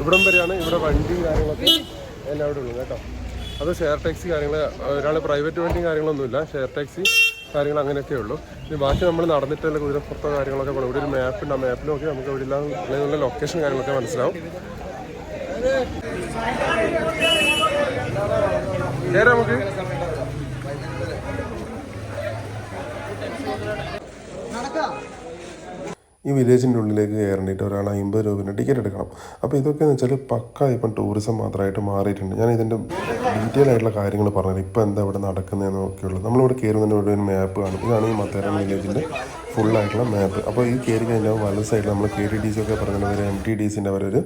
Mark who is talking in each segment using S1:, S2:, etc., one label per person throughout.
S1: ഇവിടം വരെയാണ് ഇവിടെ വണ്ടി കാര്യങ്ങളൊക്കെ എല്ലാം ഇവിടെ ഉള്ളൂ കേട്ടോ. അത് ഷെയർ ടാക്സി കാര്യങ്ങൾ ഒരാൾ പ്രൈവറ്റ് വണ്ടിയും കാര്യങ്ങളൊന്നുമില്ല. ഷെയർ ടാക്സി കാര്യങ്ങൾ അങ്ങനെയൊക്കെ ഉള്ളൂ. ഇനി ബാക്കി നമ്മൾ നടന്നിട്ടുള്ള കുതിരപ്പുറത്തോ കാര്യങ്ങളൊക്കെ പോകണം ഇവിടെ ഒരു മാപ്പ് ഉണ്ട്. ആ മാപ്പിൽ നോക്കി നമുക്ക് ഇവിടെ എല്ലാം ലൊക്കേഷൻ കാര്യങ്ങളൊക്കെ മനസ്സിലാവും. നമുക്ക്. ഈ വില്ലേജിന്റെ ഉള്ളിലേക്ക് കയറേണ്ടിയിട്ട് ഒരാൾ അമ്പത് രൂപേന്റെ ടിക്കറ്റ് എടുക്കണം. അപ്പോൾ ഇതൊക്കെയെന്ന് വെച്ചാൽ പക്ക ഇപ്പം ടൂറിസം മാത്രമായിട്ട് മാറിയിട്ടുണ്ട്. ഞാൻ ഇതിന്റെ ഡീറ്റെയിൽ ആയിട്ടുള്ള കാര്യങ്ങൾ പറഞ്ഞത് ഇപ്പോൾ എന്താ ഇവിടെ നടക്കുന്നതെന്നൊക്കെയുള്ളത്. നമ്മളിവിടെ കയറുന്നതിന് ഇവിടെ ഒരു മാപ്പ് കാണും. ഇതാണ് ഈ മത്തേരം വില്ലേജിന്റെ ഫുള്ളായിട്ടുള്ള മാപ്പ് അപ്പോൾ ഈ കയറി കഴിഞ്ഞാൽ വലത് സൈഡിൽ നമ്മൾ കെ ടി ഡി സി ഒക്കെ പറഞ്ഞ ഒരു എം ടി ഡി സിന്റെ അവരൊരു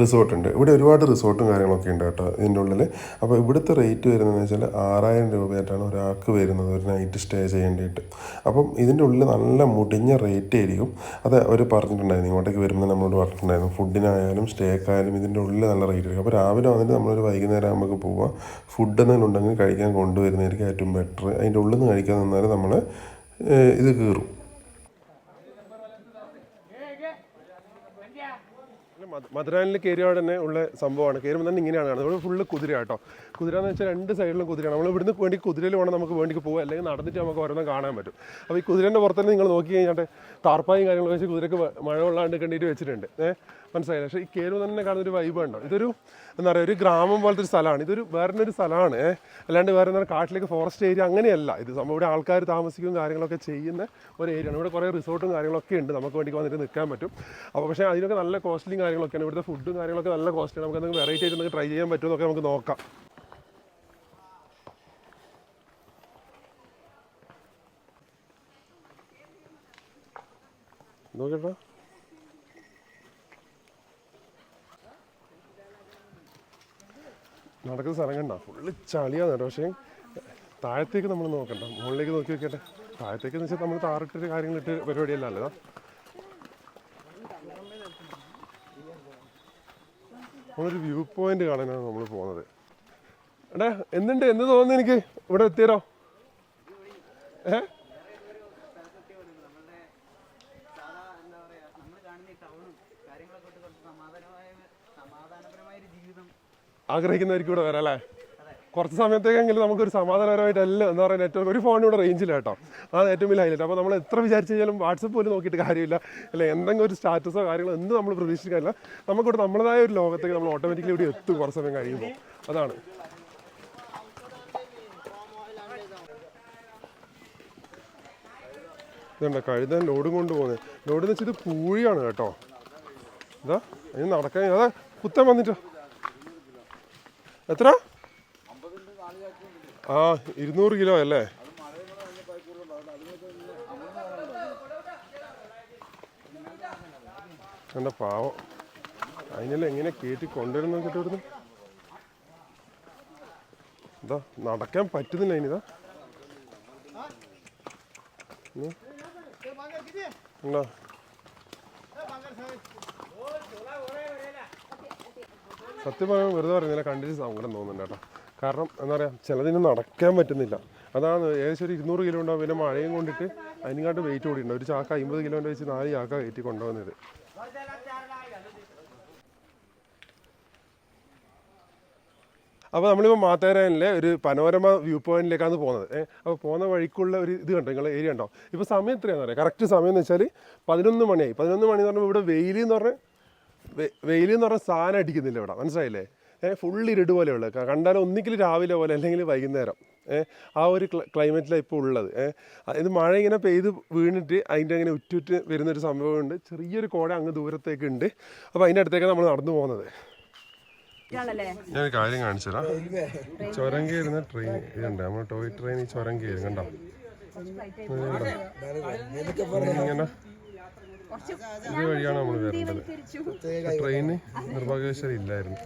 S1: റിസോർട്ട് ഉണ്ട്. ഇവിടെ ഒരുപാട് റിസോർട്ടും കാര്യങ്ങളൊക്കെ ഉണ്ട് കേട്ടോ ഇതിന്റെ ഉള്ളിൽ അപ്പോൾ ഇവിടുത്തെ റേറ്റ് വരുന്നതെന്ന് വെച്ചാൽ ആറായിരം രൂപയായിട്ടാണ് ഒരാൾക്ക് വരുന്നത് ഒരു നൈറ്റ് സ്റ്റേ ചെയ്യേണ്ടിയിട്ട് അപ്പം ഇതിന്റെ ഉള്ളിൽ നല്ല മുടിഞ്ഞ റേറ്റ് ആയിരിക്കും. അത് അവർ പറഞ്ഞിട്ടുണ്ടായിരുന്നു ഇങ്ങോട്ടേക്ക് വരുമ്പോൾ നമ്മളോട് പറഞ്ഞിട്ടുണ്ടായിരുന്നു. ഫുഡിനായാലും സ്റ്റേക്കായാലും ഇതിന്റെ ഉള്ളിൽ നല്ല റേറ്റ് ആയിരിക്കും അപ്പോൾ രാവിലെ വന്നിട്ട് നമ്മളൊരു വൈകുന്നേരം ആകുമ്പോൾ പോവുക ഫുഡ് എന്തെങ്കിലും ഉണ്ടെങ്കിൽ കഴിക്കാൻ കൊണ്ടുവരുന്നതായിരിക്കും ഏറ്റവും ബെറ്റർ അതിന്റെ ഉള്ളിൽ നിന്ന് കഴിക്കാൻ നിന്നാൽ നമ്മൾ ഇത് കീറും. മധുരാനിൽ കയറിയ തന്നെ ഉള്ള സംഭവമാണ്. കയറുമ്പോൾ തന്നെ ഇങ്ങനെയാണ് കാണുന്നത്. ഇവിടെ ഫുള്ള് കുതിര കേട്ടോ. കുതിര എന്ന് വെച്ചാൽ രണ്ട് സൈഡിലും കുതിരയാണ്. നമ്മൾ ഇവിടുന്ന് വേണ്ടി കുതിരയിൽ വേണം നമുക്ക് വേണ്ടിക്ക് പോകുക അല്ലെങ്കിൽ നടന്നിട്ട് നമുക്ക് ഓരോന്നും കാണാൻ പറ്റും. അപ്പോൾ ഈ കുതിരേന്റെ പുറത്തുനിന്ന് നിങ്ങൾ നോക്കി കഴിഞ്ഞാൽ താർപ്പായും കാര്യങ്ങളൊക്കെ വെച്ച് കുതിരക്ക് മഴ കൊള്ളാണ്ട് കണ്ടിട്ട് വെച്ചിട്ടുണ്ട്. ഏഹ് മനസ്സിലായില്ല? പക്ഷേ ഈ കേരളം തന്നെ കാണുന്ന ഒരു വൈബ് ഉണ്ടോ ഇതൊരു എന്താ പറയുക ഒരു ഗ്രാമം പോലത്തെ ഒരു സ്ഥലമാണ്. ഇതൊരു വേറെ ഒരു സ്ഥലമാണ്. അല്ലാണ്ട് വേറെ എന്താ കാട്ടിലേക്ക് ഫോറസ്റ്റ് ഏരിയ അങ്ങനെയല്ല. ഇത് സംഭവം ഇവിടെ ആൾക്കാർ താമസിക്കുകയും കാര്യങ്ങളൊക്കെ ചെയ്യുന്ന ഒരു ഏരിയയാണ് ഇവിടെ കുറേ റിസോർട്ടും കാര്യങ്ങളൊക്കെ ഉണ്ട്. നമുക്ക് വേണ്ടി വന്നിട്ട് നിൽക്കാൻ പറ്റും. അപ്പോൾ പക്ഷേ അതിനൊക്കെ നല്ല കോസ്റ്റ്ലിയും കാര്യങ്ങളൊക്കെയാണ്. ഇവിടുത്തെ ഫുഡും കാര്യങ്ങളൊക്കെ നല്ല കോസ്റ്റ്ലി നമുക്ക് എന്തെങ്കിലും വെറൈറ്റി ആയിട്ട് നമുക്ക് ട്രൈ ചെയ്യാൻ പറ്റുമെന്നൊക്കെ നമുക്ക് നോക്കാം. നോക്കട്ടോ നടക്കുന്ന സ്ഥലം കണ്ട? ഫുള്ള് ചളിയാണ് കേട്ടോ പക്ഷേ താഴത്തേക്ക് നമ്മൾ നോക്കണ്ട. മുകളിലേക്ക് നോക്കി നോക്കിയിട്ട് താഴത്തേക്ക് എന്ന് വെച്ചാൽ നമ്മൾ താറിട്ടിട്ട് കാര്യങ്ങളിട്ട് പരിപാടിയല്ല അല്ലതാ നമ്മളൊരു വ്യൂ പോയിന്റ് കാണാനാണ് നമ്മൾ പോകുന്നത്. എടാ എന്തുണ്ട്? എന്ത് തോന്നുന്നു എനിക്ക് ഇവിടെ എത്തിയരോ ഏ?
S2: സമാധാനപരമായ ഒരു ജീവിതം
S1: ആഗ്രഹിക്കുന്നവർക്ക് ഇവിടെ വരാം അല്ലേ? കുറച്ച് സമയത്തേക്കെങ്കിലും നമുക്കൊരു സമാധാനപരമായിട്ട് എല്ലാം എന്താ പറയുക നെറ്റ്വർക്ക് ഒരു ഫോണിലൂടെ ഇവിടെ റേഞ്ചില്ല കേട്ടോ. അതാണ് ഏറ്റവും വലിയ ഹൈലൈറ്റ് അപ്പോൾ നമ്മൾ എത്ര വിചാരിച്ചു കഴിഞ്ഞാലും വാട്സപ്പ് പോലും നോക്കിയിട്ട് കാര്യമില്ല. അല്ല എന്തെങ്കിലും ഒരു സ്റ്റാറ്റസോ കാര്യങ്ങളോ എന്ത് നമ്മൾ പ്രതീക്ഷിക്കാനില്ല നമുക്കിവിടെ നമ്മളതായ ഒരു ലോകത്തേക്ക് നമ്മൾ ഓട്ടോമാറ്റിക്കലി ഇവിടെ എത്തും കുറച്ച് സമയം കഴിയുമ്പോൾ. അതാണ്. ഇതുണ്ട് കഴുത ലോഡും കൊണ്ട് പോകുന്നത് ലോഡ് വെച്ചാൽ ഇത് പൂഴിയാണ് കേട്ടോ. ഇതാ ഇനി നടക്കാൻ അതാ കുത്താൻ വന്നിട്ടോ. എത്ര? ആ ഇരുന്നൂറ് കിലോ അല്ലേ? എന്റെ പാവം. അതിനെല്ലാം എങ്ങനെ കയറ്റി കൊണ്ടുവരുന്ന കിട്ടുന്നു എന്താ നടക്കാൻ പറ്റുന്നില്ല അതിനിതാ എന്താ സത്യം പറയാൻ വെറുതെ പറയുന്നില്ല. കണ്ടിട്ട് സങ്കടം തോന്നുന്നുണ്ട് കേട്ടോ. കാരണം എന്താ പറയുക ചിലതിന് നടക്കാൻ പറ്റുന്നില്ല. അതാണ് ഏകദേശം ഒരു ഇരുന്നൂറ് കിലോ ഉണ്ടാവും. പിന്നെ മഴയും കൊണ്ടിട്ട് അതിനെക്കാട്ട് വെയിറ്റ് കൂടിയിട്ടുണ്ട്. ഒരു ചാക്ക അമ്പത് കിലോന്റെ വെച്ച് നാല് ചാക്ക കയറ്റി കൊണ്ടുവന്നത്. അപ്പോൾ നമ്മളിപ്പോൾ മാത്തേരാനിലെ ഒരു പനോരമ വ്യൂ പോയിന്റിലേക്കാണ് പോകുന്നത്. അപ്പോൾ പോകുന്ന വഴിക്കുള്ള ഒരു ഇത് കണ്ടോ? നിങ്ങളെ ഏരിയ ഉണ്ടോ ഇപ്പോൾ സമയം എത്രയാണെന്ന് പറയാം കറക്റ്റ് സമയം എന്ന് വെച്ചാൽ പതിനൊന്ന് മണിയായി. പതിനൊന്ന് മണി എന്ന് പറഞ്ഞാൽ ഇവിടെ വെയിൽ എന്ന് പറഞ്ഞാൽ വെയിൽ എന്ന് പറഞ്ഞാൽ സാധനം അടിക്കുന്നില്ല ഇവിടെ. മനസ്സിലായില്ലേ? ഏഹ് ഫുള്ള് ഇരുട് പോലെയുള്ളത്. ക- കണ്ടാൽ ഒന്നിക്കിൽ രാവിലെ പോലെ അല്ലെങ്കിൽ വൈകുന്നേരം. ഏഹ് ആ ഒരു ക്ലൈമറ്റിലാണ് ഇപ്പോൾ ഉള്ളത്. ഏഹ് ഇത് മഴ ഇങ്ങനെ പെയ്ത് വീണിട്ട് അതിന്റെ അങ്ങനെ ഉറ്റുറ്റ് വരുന്നൊരു സംഭവമുണ്ട്. ചെറിയൊരു കോട അങ്ങ് ദൂരത്തേക്ക് ഉണ്ട് അപ്പോൾ അതിന്റെ അടുത്തേക്ക് നമ്മൾ നടന്നു പോകുന്നത്.
S3: ഞാനൊരു
S1: ഞാൻ കാര്യം കാണിച്ചു തരാം ചുരം കയറുന്ന ട്രെയിൻ ഇതുണ്ട്. നമ്മൾ ടോയ് ട്രെയിൻ ഈ ചുരം കയറും കണ്ടോ? ഇങ്ങനെ ഇത് വഴിയാണ് നമ്മൾ വരേണ്ടത് ട്രെയിന് നിർഭാഗ്യവശാൽ ഇല്ലായിരുന്നു.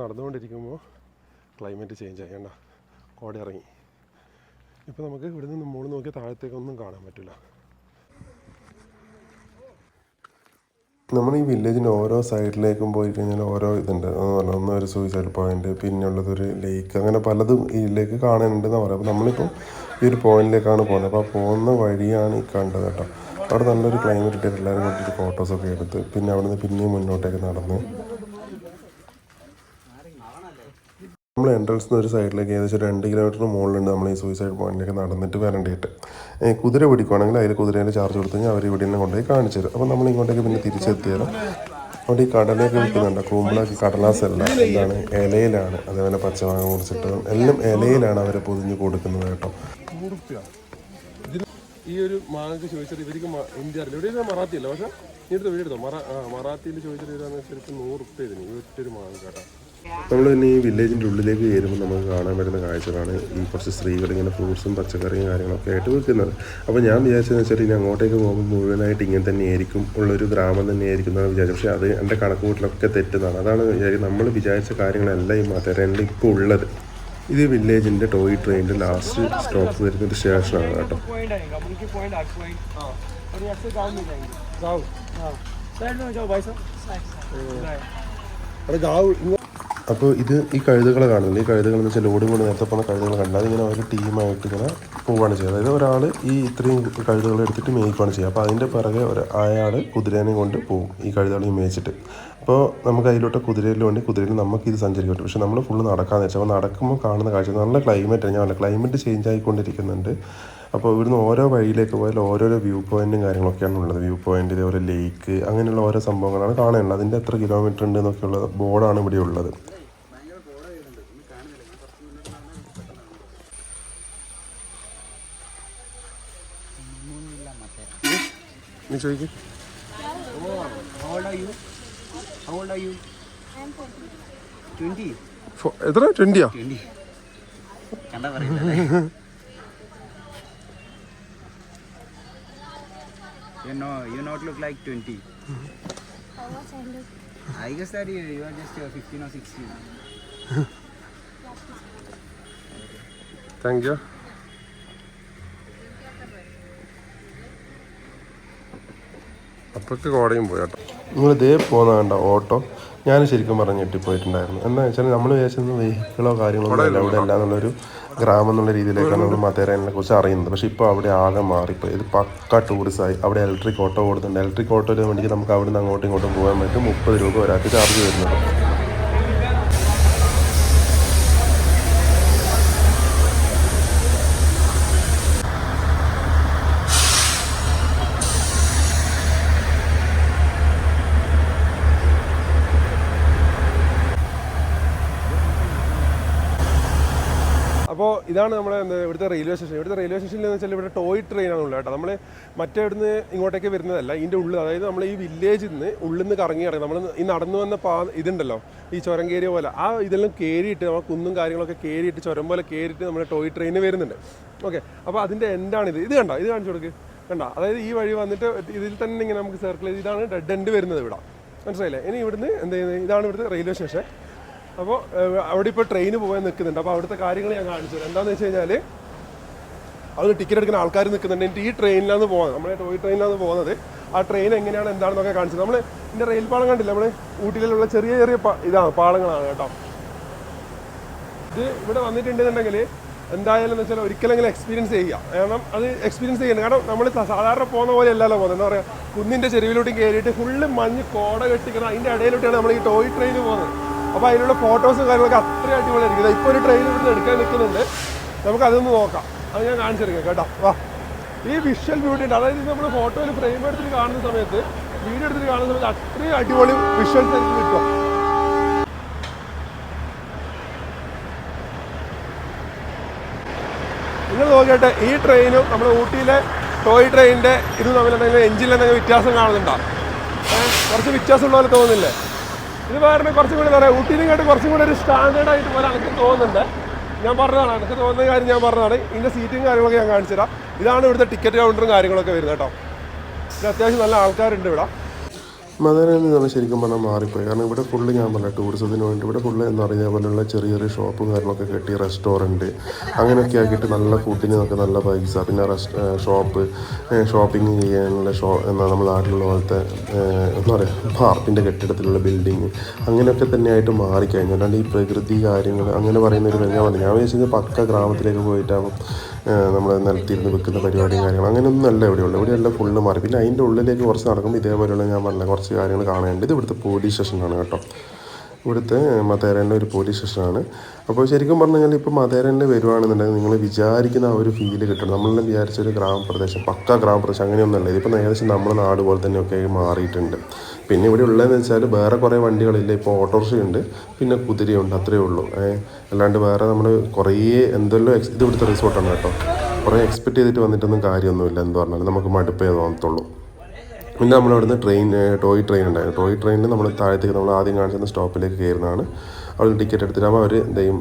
S1: നടന്നുകൊണ്ടിരിക്കുമ്പോൾ ക്ലൈമറ്റ് ചേഞ്ച് ആയണ്ട കോടി കോട ഇറങ്ങി. ഇപ്പോൾ നമുക്ക് ഇവിടെ നിന്ന് മുകളിൽ നോക്കി താഴത്തേക്കൊന്നും കാണാൻ പറ്റില്ല
S4: നമ്മൾ ഈ വില്ലേജിന്റെ ഓരോ സൈഡിലേക്കും പോയി കഴിഞ്ഞാൽ ഓരോ ഇതുണ്ട്. ഒന്ന് ഒരു സൂയിസൈഡ് പോയിന്റ് പിന്നെ ഉള്ളത് ഒരു ലേക്ക് അങ്ങനെ പലതും ഈ ഇതിലേക്ക് കാണാനുണ്ടെന്ന് പറയാം അപ്പോൾ നമ്മളിപ്പോൾ ഈ ഒരു പോയിന്റിലേക്കാണ് പോകുന്നത്. അപ്പോൾ പോകുന്ന വഴിയാണ് ഈ കണ്ടത് കേട്ടോ. അവിടെ നല്ലൊരു ക്ലൈമറ്റ് ഇട്ടിട്ട് എല്ലാവരും കൂട്ടിയിട്ട് ഫോട്ടോസൊക്കെ എടുത്ത് പിന്നെ അവിടെ നിന്ന് പിന്നെയും മുന്നോട്ടേക്ക് നടന്ന്. നമ്മൾ എൻട്രൻസ് ഒരു സൈഡിലേക്ക് ഏകദേശം രണ്ട് കിലോമീറ്റർ മുകളിലുണ്ട് നമ്മൾ ഈ സൂയിസൈഡ് പോയിന്റിലേക്ക് നടന്നിട്ട് വരേണ്ടിയിട്ട്. കുതിര പിടിക്കുവാണെങ്കിൽ അതിൽ കുതിരേന്റെ ചാർജ് കൊടുത്തു കഴിഞ്ഞാൽ അവർ ഇവിടെ നിന്ന് കൊണ്ടുപോയി കാണിച്ചു തരും. അപ്പോൾ നമ്മൾ ഇങ്ങോട്ടേക്ക് പിന്നെ തിരിച്ചെത്തിയാലും? അവിടെ ഈ കടലൊക്കെ വിൽക്കുന്നുണ്ട്. കടലാസ് അല്ല എന്താണ് ഇലയിലാണ്. അതേപോലെ പച്ചമാങ്ങ മുറിച്ചിട്ട് എല്ലാം ഇലയിലാണ് അവരെ പൊതിഞ്ഞ് കൊടുക്കുന്നത് കേട്ടോ.
S1: ഈ ഒരു മാങ്ങക്ക് ചോദിച്ചാൽ ഇവർക്ക് ഇന്ത്യ അറിയില്ല. ഇവിടെ മറാത്തി അല്ല പക്ഷെ നീ എടുത്തോ? വീടെടുത്തോ മറാ മറാത്തിയിൽ ചോദിച്ചാൽ ഇതാണെന്ന് വെച്ചാൽ നൂറ് റുപ്യ ഇതിന്. ഈ ഒറ്റൊരു മാങ്ങ കേട്ടോ.
S4: നമ്മൾ പിന്നെ ഈ വില്ലേജിൻ്റെ ഉള്ളിലേക്ക് കയറുമ്പോൾ നമുക്ക് കാണാൻ വരുന്ന കാഴ്ചകളാണ് ഈ കുറച്ച് സ്ത്രീകൾ ഇങ്ങനെ ഫ്രൂട്ട്സും പച്ചക്കറിയും കാര്യങ്ങളൊക്കെ ആയിട്ട് വിൽക്കുന്നത് അപ്പോൾ ഞാൻ വിചാരിച്ചതെന്ന് വെച്ചാൽ ഇനി അങ്ങോട്ടേക്ക് പോകുമ്പോൾ മുഴുവനായിട്ട് ഇങ്ങനെ തന്നെയായിരിക്കും ഉള്ളൊരു ഗ്രാമം തന്നെയായിരിക്കും എന്നാണ് വിചാരിച്ചത് പക്ഷേ അത് എൻ്റെ കണക്ക് കൂട്ടിലൊക്കെ തെറ്റുന്നതാണ് അതാണ് വിചാരിക്കുന്നത് നമ്മൾ വിചാരിച്ച കാര്യങ്ങളെല്ലാം ഈ മധുരയിൽ ഇപ്പോൾ ഉള്ളത് ഇത് വില്ലേജിൻ്റെ ടോയ് ട്രെയിനിൻ്റെ ലാസ്റ്റ് സ്റ്റോപ്പ് വരുന്നൊരു സ്റ്റേഷനാണ് കേട്ടോ
S5: पॉइंट आएगा मुल्की पॉइंट आठ पॉइंट और यहाँ से गाँव
S4: അപ്പോൾ ഇത് ഈ കഴുതുകളെ കാണുന്നില്ല ഈ കഴുതുകൾ എന്ന് വെച്ചാൽ ലോഡ് കൊണ്ട് നേരത്തെ പോകുന്ന കഴുതുകൾ കണ്ടാൽ ഇങ്ങനെ ഒരു ടീമായിട്ട് ഇങ്ങനെ പോവുകയാണ് ചെയ്യുക. അതായത് ഒരാൾ ഈ ഇത്രയും കഴുതുകളെ എടുത്തിട്ട് മേയ്ക്കുകയാണ് ചെയ്യുക. അപ്പോൾ അതിന്റെ പിറകെ ഒരു അയാൾ കുതിരേനെ കൊണ്ട് പോകും. ഈ കഴുതകളെ മേയിച്ചിട്ട്. അപ്പോൾ നമുക്ക് അതിലോട്ട് കുതിരയിൽ വേണ്ടി കുതിരയിൽ നമുക്ക് ഇത് സഞ്ചരിക്കാൻ പറ്റും. പക്ഷേ നമ്മൾ ഫുള്ള് നടക്കാമെന്ന് വെച്ചാൽ അപ്പോൾ നടക്കുമ്പോൾ കാണുന്ന കാഴ്ച നല്ല ക്ലൈമറ്റ് ഞാൻ ക്ലൈമറ്റ് ചേഞ്ച് ആയിക്കൊണ്ടിരിക്കുന്നുണ്ട്. അപ്പോൾ ഇവിടുന്ന് ഓരോ വഴിയിലേക്ക് പോയാൽ ഓരോരോ വ്യൂ പോയിന്റും കാര്യങ്ങളൊക്കെയാണ് ഉള്ളത്. വ്യൂ പോയിന്റ് ഇതേപോലെ ലേക്ക് അങ്ങനെയുള്ള ഓരോ സംഭവങ്ങളാണ് കാണാനുള്ളത് അതിന്റെ എത്ര കിലോമീറ്റർ ഉണ്ട് എന്നൊക്കെയുള്ള ബോർഡാണ് ഇവിടെ ഉള്ളത്.
S2: You? ചോദിക്കും
S1: എത്ര ട്വന്റിയാ
S2: You know, you not look like 20. How much I look? I guess that you, you are just uh, 15 or 16.
S1: Thank you അപ്പൊക്കെ കോടയും പോയി കേട്ടോ.
S4: നിങ്ങൾ ഇതേ പോകുന്ന കണ്ട ഓട്ടോ. ഞാൻ ശരിക്കും പറഞ്ഞ് ഞെട്ടിപ്പോയിട്ടുണ്ടായിരുന്നു. എന്താ വെച്ചാൽ നമ്മൾ വിചാരിച്ചത് വെഹിക്കിളോ കാര്യങ്ങളോ അല്ല. അവിടെ അല്ല എന്നുള്ളൊരു ഗ്രാമം എന്നുള്ള രീതിയിലേക്കാണ് നമ്മൾ മതേരനെ കുറിച്ച് അറിയുന്നത്. പക്ഷേ ഇപ്പോൾ അവിടെ ആകെ മാറിപ്പോയി. ഇത് പക്ക ടൂറിസമായി അവിടെ ഇലക്ട്രിക് ഓട്ടോ ഓടുന്നുണ്ട്. ഇലക്ട്രിക് ഓട്ടോയിൽ വേണ്ടി നമുക്ക് അവിടെ നിന്ന് അങ്ങോട്ടും ഇങ്ങോട്ടും പോകാൻ പറ്റും. മുപ്പത് രൂപ ഒരാൾക്ക് ചാർജ് വരുന്നത്
S1: ഇതാണ് നമ്മുടെ ഇവിടുത്തെ റെയിൽവേ സ്റ്റേഷൻ ഇവിടുത്തെ റെയിൽവേ സ്റ്റേഷനിൽ എന്ന് വെച്ചാൽ ഇവിടെ ടോയ് ട്രെയിനാണ് ഉള്ളത് കേട്ടോ. നമ്മൾ മറ്റേ ഇവിടുന്ന് ഇങ്ങോട്ടേക്ക് വരുന്നതല്ല ഇതിന്റെ ഉള്ളിൽ അതായത് നമ്മൾ ഈ വില്ലേജിൽ നിന്ന് ഉള്ളിൽ നിന്ന് കറങ്ങി ഇറങ്ങി നമ്മൾ ഈ നടന്നു വന്ന പാ ഇതുണ്ടല്ലോ ഈ ചുരം കയറിയ പോലെ. ആ ഇതെല്ലാം കയറിയിട്ട് നമ്മൾ കുന്നും കാര്യങ്ങളൊക്കെ കയറിയിട്ട് ചുരം പോലെ കയറിയിട്ട് നമ്മുടെ ടോയ് ട്രെയിൻ വരുന്നുണ്ട്. ഓക്കെ അപ്പോൾ അതിന്റെ എൻഡാണിത് ഇത്. കണ്ടോ? ഇത് കാണിച്ചു കൊടുക്ക്. കണ്ടോ? അതായത് ഈ വഴി വന്നിട്ട് ഇതിൽ തന്നെ ഇങ്ങനെ നമുക്ക് സർക്കിൾ ചെയ്ത് ഇതാണ് ഡെഡ് എൻഡ് വരുന്നത് ഇവിടെ. മനസ്സിലായില്ലേ? ഇനി ഇവിടുന്ന് എന്ത് ചെയ്യുന്നത്? ഇതാണ് ഇവിടുത്തെ റെയിൽവേ സ്റ്റേഷൻ അപ്പോൾ അവിടെ ഇപ്പോൾ ട്രെയിൻ പോകാൻ നിൽക്കുന്നുണ്ട്. അപ്പോൾ അവിടുത്തെ കാര്യങ്ങൾ ഞാൻ കാണിച്ചു തരാം. എന്താണെന്ന് വെച്ച് കഴിഞ്ഞാൽ അവിടെ ടിക്കറ്റ് എടുക്കുന്ന ആൾക്കാർ നിൽക്കുന്നുണ്ട്. എനിക്ക് ഈ ട്രെയിനിലാണ് പോകുന്നത് നമ്മളെ ടോയ് ട്രെയിനിലാണ് പോകുന്നത്. ആ ട്രെയിൻ എങ്ങനെയാണ് എന്താണെന്നൊക്കെ കാണിച്ചത് നമ്മൾ ഇതിന്റെ റെയിൽ പാളം കണ്ടില്ല? നമ്മൾ ഊട്ടിയിലുള്ള ചെറിയ ചെറിയ ഇതാണ് പാളങ്ങളാണ് കേട്ടോ. ഇത് ഇവിടെ വന്നിട്ടുണ്ടെന്നുണ്ടെങ്കിൽ എന്തായാലും എന്ന് വെച്ചാൽ ഒരിക്കലെങ്കിലും എക്സ്പീരിയൻസ് ചെയ്യുക. കാരണം അത് എക്സ്പീരിയൻസ് ചെയ്യണം കാരണം നമ്മൾ സാധാരണ പോകുന്ന പോലെ അല്ലല്ലോ പോകുന്നത്. എന്താ പറയുക കുന്നിന്റെ ചെരുവിലോട്ട് കയറിയിട്ട് ഫുള്ള് മഞ്ഞ് കോട കെട്ടിക്കണം അതിന്റെ ഇടയിലോട്ടാണ് നമ്മൾ ഈ ടോയ് ട്രെയിൻ പോകുന്നത്. അപ്പോൾ അതിലുള്ള ഫോട്ടോസും കാര്യങ്ങളൊക്കെ അത്ര അടിപൊളിയായിരിക്കും. ഇപ്പോൾ ഒരു ട്രെയിൻ ഇവിടുന്ന് എടുക്കാൻ നിൽക്കുന്നുണ്ട്. നമുക്ക് അതൊന്ന് നോക്കാം. അത് ഞാൻ കാണിച്ചെടുക്കാം കേട്ടോ. വാ. ഈ വിഷ്വൽ ബ്യൂട്ടി ഉണ്ട്. അതായത് നമ്മൾ ഫോട്ടോയിൽ ഫ്രെയിം എടുത്തിട്ട് കാണുന്ന സമയത്ത് വീഡിയോ എടുത്തിട്ട് കാണുന്ന സമയത്ത് അത്രയും അടിപൊളി വിഷ്വൽസ് എനിക്ക് കിട്ടും നിങ്ങൾ നോക്കിയിട്ട് ഈ ട്രെയിനും നമ്മുടെ ഊട്ടിയിലെ ടോയ് ട്രെയിനിന്റെ ഇത് തമ്മിലുണ്ടെങ്കിൽ എഞ്ചിനിൽ എന്തെങ്കിലും വ്യത്യാസം കാണുന്നുണ്ടോ? കുറച്ച് വ്യത്യാസമുള്ള പോലെ തോന്നുന്നില്ലേ? ഇത് വേറെ കുറച്ചും കൂടി പറയാം ഊട്ടിയിലും കേട്ട് കുറച്ചും കൂടി ഒരു സ്റ്റാൻഡേർഡ് ആയിട്ട് പോലെ എനിക്ക് തോന്നുന്നുണ്ട്. ഞാൻ പറഞ്ഞതാണ് എനിക്ക് തോന്നുന്ന കാര്യം ഞാൻ പറഞ്ഞതാണ്. ഇതിന്റെ സീറ്റും കാര്യങ്ങളൊക്കെ ഞാൻ കാണിച്ചു തരാം ഇതാണ് ഇവിടുത്തെ ടിക്കറ്റ് കൗണ്ടറും കാര്യങ്ങളൊക്കെ വരുന്നത് കേട്ടോ. ഇത് അത്യാവശ്യം നല്ല ആൾക്കാരുണ്ട് ഇവിടെ.
S4: മദാന നിന്ന് ശരിക്കും പറഞ്ഞാൽ മാറിപ്പോയി. കാരണം ഇവിടെ ഫുള്ള് ഞാൻ പറഞ്ഞ ടൂറിസത്തിന് വേണ്ടി ഇവിടെ ഫുള്ള് എന്ന് പറഞ്ഞ പോലെയുള്ള ചെറിയ ചെറിയ ഷോപ്പും കാര്യങ്ങളൊക്കെ കെട്ടി റെസ്റ്റോറന്റ് അങ്ങനെയൊക്കെ ആക്കിയിട്ട് നല്ല ഫുഡിന് നമുക്ക് നല്ല പൈസ. പിന്നെ റെസ്റ്റ് ഷോപ്പ് ഷോപ്പിംഗ് ചെയ്യാനുള്ള ഷോ എന്നാൽ നമ്മുടെ നാട്ടിലുള്ള പോലത്തെ എന്താ പറയുക പാർക്കിന്റെ കെട്ടിടത്തിലുള്ള ബിൽഡിങ് അങ്ങനെയൊക്കെ തന്നെയായിട്ട് മാറിക്കഴിഞ്ഞു. അല്ലാണ്ട് ഈ പ്രകൃതി കാര്യങ്ങൾ അങ്ങനെ പറയുന്ന ഒരു ഞാൻ പറഞ്ഞു ഞാൻ വിചാരിച്ചത് പക്ക ഗ്രാമത്തിലേക്ക് പോയിട്ടാകും നമ്മൾ നിലത്തിരുന്ന് വെക്കുന്ന പരിപാടിയും കാര്യങ്ങളും. അങ്ങനെയൊന്നും അല്ല ഇവിടെയുള്ളൂ ഇവിടെയല്ല ഫുള്ള് മാറി. പിന്നെ അതിന്റെ ഉള്ളിലേക്ക് കുറച്ച് നടക്കുമ്പോൾ ഇതേപോലെയുള്ള ഞാൻ പറഞ്ഞ കുറച്ച് കാര്യങ്ങൾ കാണാനുണ്ട് ഇത് ഇവിടുത്തെ പോലീസ് സ്റ്റേഷനാണ് കേട്ടോ. ഇവിടുത്തെ മതേരന്റെ ഒരു പോലീസ് സ്റ്റേഷനാണ് അപ്പോൾ ശരിക്കും പറഞ്ഞു കഴിഞ്ഞാൽ ഇപ്പോൾ മതേരന്റെ വരുവാണെന്നുണ്ടെങ്കിൽ നിങ്ങൾ വിചാരിക്കുന്ന ആ ഒരു ഫീൽ കിട്ടണം. നമ്മളെല്ലാം വിചാരിച്ച ഒരു ഗ്രാമപ്രദേശം പക്ക ഗ്രാമപ്രദേശം അങ്ങനെയൊന്നുമല്ല. ഇതിപ്പോൾ ഏകദേശം നമ്മുടെ നാട് പോലെ തന്നെയൊക്കെ മാറിയിട്ടുണ്ട്. പിന്നെ ഇവിടെ ഉള്ളതെന്ന് വെച്ചാൽ വേറെ കുറേ വണ്ടികളില്ല. ഇപ്പോൾ ഓട്ടോറിക്ഷയുണ്ട്. പിന്നെ കുതിരയുണ്ട്. അത്രയേ ഉള്ളൂ. അല്ലാണ്ട് വേറെ നമ്മൾ കുറേ എന്തെല്ലാം എക്സ് ഇത് ഇവിടുത്തെ റിസോർട്ടാണ് കേട്ടോ. കുറേ എക്സ്പെക്ട് ചെയ്തിട്ട് വന്നിട്ടൊന്നും കാര്യമൊന്നുമില്ല എന്ന് പറഞ്ഞാൽ നമുക്ക് മടുപ്പേ തോന്നത്തുള്ളൂ. പിന്നെ നമ്മൾ അവിടുന്ന് ട്രെയിൻ ടോയ് ട്രെയിൻ ഉണ്ടായിരുന്നു. ടോയ് ട്രെയിനിൽ നമ്മൾ താഴത്തേക്ക് നമ്മൾ ആദ്യം കാണിച്ചിരുന്ന സ്റ്റോപ്പിലേക്ക് കയറുന്നതാണ്. അവിടെ ടിക്കറ്റ് എടുത്തിട്ടാകുമ്പോൾ അവർ എന്തെയും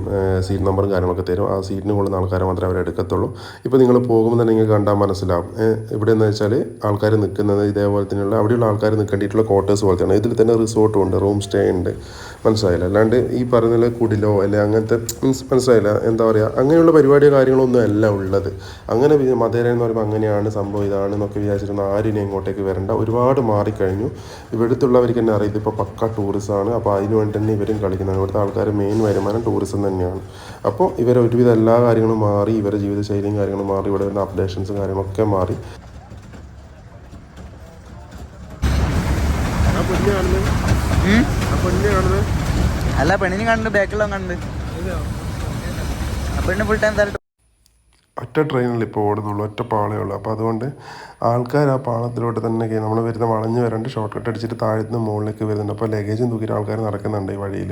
S4: സീറ്റ് നമ്പറും കാര്യങ്ങളൊക്കെ തരും. ആ സീറ്റിന് കൊള്ളുന്ന ആൾക്കാരെ മാത്രമേ അവർ എടുക്കത്തുള്ളൂ. ഇപ്പോൾ നിങ്ങൾ പോകുമ്പോൾ തന്നെ നിങ്ങൾക്ക് കണ്ടാൽ മനസ്സിലാവും ഇവിടെ എന്ന് വെച്ചാൽ ആൾക്കാർ നിൽക്കുന്നത് ഇതേപോലെ തന്നെയുള്ള അവിടെയുള്ള ആൾക്കാർ നിൽക്കേണ്ടിയിട്ടുള്ള ക്വാർട്ടേഴ്സ് പോലത്തെയാണ്. ഇതിൽ തന്നെ റിസോർട്ടും ഉണ്ട് റൂം സ്റ്റേ ഉണ്ട്. മനസ്സിലായില്ല? അല്ലാണ്ട് ഈ പറഞ്ഞ കുടിലോ അല്ലെ അങ്ങനത്തെ മീൻസ് മനസ്സിലായില്ല? എന്താ പറയുക അങ്ങനെയുള്ള പരിപാടിയോ കാര്യങ്ങളൊന്നും അല്ല ഉള്ളത്. അങ്ങനെ മധേര എന്ന് പറയുമ്പോൾ അങ്ങനെയാണ് സംഭവം ഇതാണ് എന്നൊക്കെ വിചാരിച്ചിരുന്ന ആരും ഇങ്ങോട്ടേക്ക് വരേണ്ട. ഒരുപാട് മാറിക്കഴിഞ്ഞു. ഇവിടുത്തുള്ളവർക്ക് തന്നെ അറിയാം ഇതിപ്പോൾ പക്ക ടൂറിസമാണ് അപ്പോൾ അതിന് വേണ്ടി തന്നെ ഇവരും കളിക്കുന്നത് ഇവിടുത്തെ ആൾക്കാർ മെയിൻ വരുമാനം ടൂറിസം തന്നെയാണ്. അപ്പോൾ ഇവർ ഒരുവിധ എല്ലാ കാര്യങ്ങളും മാറി ഇവരുടെ ജീവിതശൈലിയും കാര്യങ്ങളും മാറി ഇവിടെ വരുന്ന അപ്ഡേഷൻസും കാര്യങ്ങളൊക്കെ മാറി.
S2: അല്ല പെണ്ണിന് കണ്ടു ബാക്കിലും കണ്ട് പെണ്ണ് ഫുൾ ടൈം തരട്ട്
S4: ഒറ്റ ട്രെയിനിൽ ഇപ്പോൾ ഓടുന്നുള്ളൂ ഒറ്റ പാളേ ഉള്ളൂ. അപ്പോൾ അതുകൊണ്ട് ആൾക്കാർ ആ പാളത്തിലോട്ട് തന്നെ നമ്മൾ വരുന്ന വളഞ്ഞ് വരണ്ട് ഷോർട്ട് കട്ട് അടിച്ചിട്ട് താഴ്ന്ന് മുകളിലേക്ക് വരുന്നുണ്ട്. അപ്പോൾ ലഗേജും തൂക്കി ആൾക്കാർ നടക്കുന്നുണ്ട് ഈ വഴിയിൽ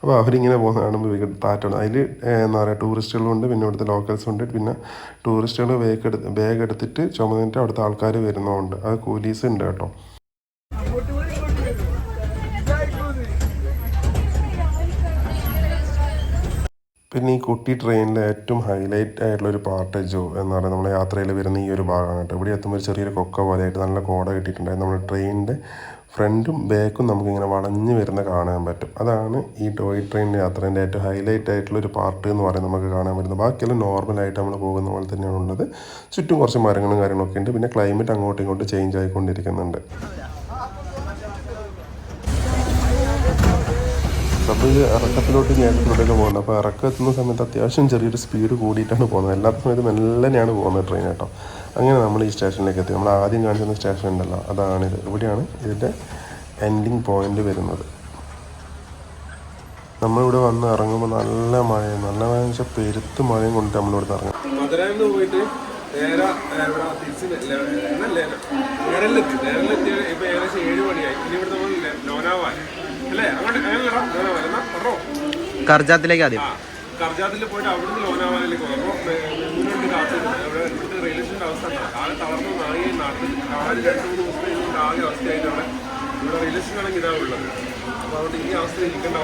S4: അപ്പോൾ അവരിങ്ങനെ പോകുന്ന കാണുമ്പോൾ താറ്റാണ് അതിൽ എന്താ പറയുക ടൂറിസ്റ്റുകളുണ്ട് പിന്നെ ഇവിടുത്തെ ലോക്കൽസ് ഉണ്ട്. പിന്നെ ടൂറിസ്റ്റുകൾ ബാഗ് എടുത്ത് ബാഗ് എടുത്തിട്ട് ചുമന്നിട്ട് അവിടുത്തെ ആൾക്കാർ വരുന്നതുകൊണ്ട് അത് കൂലീസ് ഉണ്ട് കേട്ടോ. പിന്നെ ഈ കുട്ടി ട്രെയിനിലെ ഏറ്റവും ഹൈലൈറ്റ് ആയിട്ടുള്ള ഒരു പാർട്ട് ജോ എന്ന് പറയുന്നത് നമ്മുടെ യാത്രയിൽ വരുന്ന ഈ ഒരു ഭാഗമാണ് കേട്ടോ. ഇവിടെ എത്തുമ്പോൾ ഒരു ചെറിയൊരു കൊക്ക പോലെയായിട്ട് നല്ല കോട കിട്ടിയിട്ടുണ്ടായിരുന്നു നമ്മുടെ ട്രെയിനിന്റെ ഫ്രണ്ടും ബാക്കും നമുക്കിങ്ങനെ വളഞ്ഞു വരുന്ന കാണാൻ പറ്റും. അതാണ് ഈ ടോയ് ട്രെയിൻ യാത്രേന്റെ ഏറ്റവും ഹൈലൈറ്റ് ആയിട്ടുള്ള ഒരു പാർട്ട് എന്ന് പറയുന്നത് നമുക്ക് കാണാൻ പറ്റുന്നത്. ബാക്കിയെല്ലാം നോർമലായിട്ട് നമ്മൾ പോകുന്ന പോലെ തന്നെയാണ് ഉള്ളത്. ചുറ്റും കുറച്ച് മരങ്ങളും കാര്യങ്ങളൊക്കെ ഉണ്ട്. പിന്നെ ക്ലൈമറ്റ് അങ്ങോട്ടും ഇങ്ങോട്ടും ചേഞ്ച് ആയിക്കൊണ്ടിരിക്കുന്നുണ്ട്. ഇത് ഇറക്കത്തിലോട്ട് കയറ്റത്തിലോട്ടൊക്കെ പോകുന്നത് അപ്പോൾ ഇറക്കം എത്തുന്ന സമയത്ത് അത്യാവശ്യം ചെറിയൊരു സ്പീഡ് കൂടിയിട്ടാണ് പോകുന്നത് എല്ലാ സമയത്തും മെല്ലനെയാണ് പോകുന്നത് ട്രെയിൻ കേട്ടോ അങ്ങനെ നമ്മൾ ഈ സ്റ്റേഷനിലേക്ക് എത്തി നമ്മൾ ആദ്യം കാണിച്ചിരുന്ന സ്റ്റേഷൻ ഉണ്ടല്ലോ അതാണിത് ഇവിടെയാണ് ഇതിന്റെ എൻഡിങ് പോയിന്റ് വരുന്നത് നമ്മളിവിടെ വന്ന് ഇറങ്ങുമ്പോൾ നല്ല മഴയാണ് നല്ല മഴ എന്ന് വെച്ചാൽ പെരുത്ത് മഴയും കൊണ്ട് നമ്മളിവിടെ ഇറങ്ങും
S5: മധുരയിൽ നേരെ ഏകദേശം ഏഴ് മണിയായി ഇനി ഇവിടെ നമ്മൾ ലെ-
S2: കർജാത്തിലേക്ക് ആദ്യം.
S5: കർജാത്തിൽ പോയിട്ട് അവിടുന്ന് ലോനാവാലിലേക്ക് പോകും അപ്പോൾ മുന്നോട്ട് അവിടെ ഇവിടുത്തെ റെയിൽവേ സ്റ്റേഷൻ അവസ്ഥ? ആകെ തളർന്നു നാളെ നാട്ടിൽ രണ്ട് മൂന്ന് ആകെ അവസ്ഥയായിട്ട് അവിടെ ഇവിടെ റെയിൽവേ സ്റ്റേഷൻ ആണെങ്കിൽ ഇതാ ഉള്ളത്. അപ്പോൾ അതുകൊണ്ട് ഈ അവസ്ഥ ഇരിക്കേണ്ട